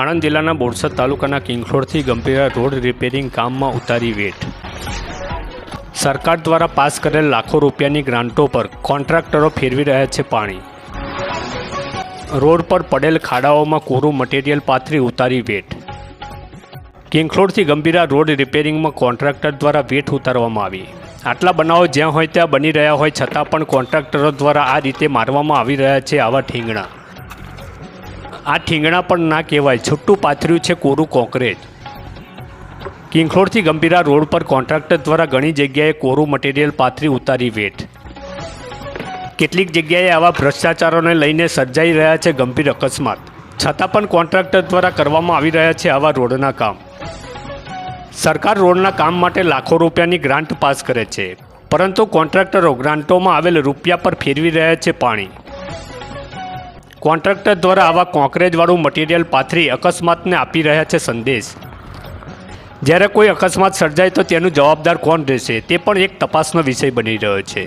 આણંદ જિલ્લાના બોરસદ તાલુકાના કિંગખોડથી Gambhira road repairing કામમાં ઉતારી વેટ. સરકાર દ્વારા પાસ કરેલ લાખો રૂપિયાની ગ્રાન્ટો પર કોન્ટ્રાક્ટરો ફેરવી રહ્યા છે પાણી. રોડ પર પડેલ ખાડાઓમાં કોરું મટીરિયલ પાથરી ઉતારી વેટ. કિંગખોડથી ગંભીરા રોડ રિપેરિંગમાં કોન્ટ્રાક્ટર દ્વારા વેટ ઉતારવામાં આવી. આટલા બનાવો જ્યાં હોય ત્યાં બની રહ્યા હોય છતાં પણ કોન્ટ્રાક્ટરો દ્વારા આ રીતે મારવામાં આવી રહ્યા છે આવા ઠીંગણા આ ઠીંગણા પણ ના કહેવાય. છૂટું પાથર્યું છે કોરું કોંક્રેટ કિંખોડથી ગંભીરા રોડ પર કોન્ટ્રાક્ટર દ્વારા ઘણી જગ્યાએ કોરું મટીરિયલ પાથરી ઉતારી વેટ કેટલીક જગ્યાએ આવા ભ્રષ્ટાચારોને લઈને સર્જાઈ રહ્યા છે ગંભીર અકસ્માત. છતાં પણ કોન્ટ્રાક્ટર દ્વારા કરવામાં આવી રહ્યા છે આવા રોડના કામ. સરકાર રોડના કામ માટે લાખો રૂપિયાની ગ્રાન્ટ પાસ કરે છે. પરંતુ કોન્ટ્રાક્ટરો ગ્રાન્ટોમાં આવેલ રૂપિયા પર ફેરવી રહ્યા છે પાણી. કોન્ટ્રાક્ટર દ્વારા આવા કોંકરેજવાળું મટીરિયલ પાથરી અકસ્માતને આપી રહ્યા છે સંદેશ. જ્યારે કોઈ અકસ્માત સર્જાય તો તેનું જવાબદાર કોણ રહેશે તે પણ એક તપાસનો વિષય બની રહ્યો છે.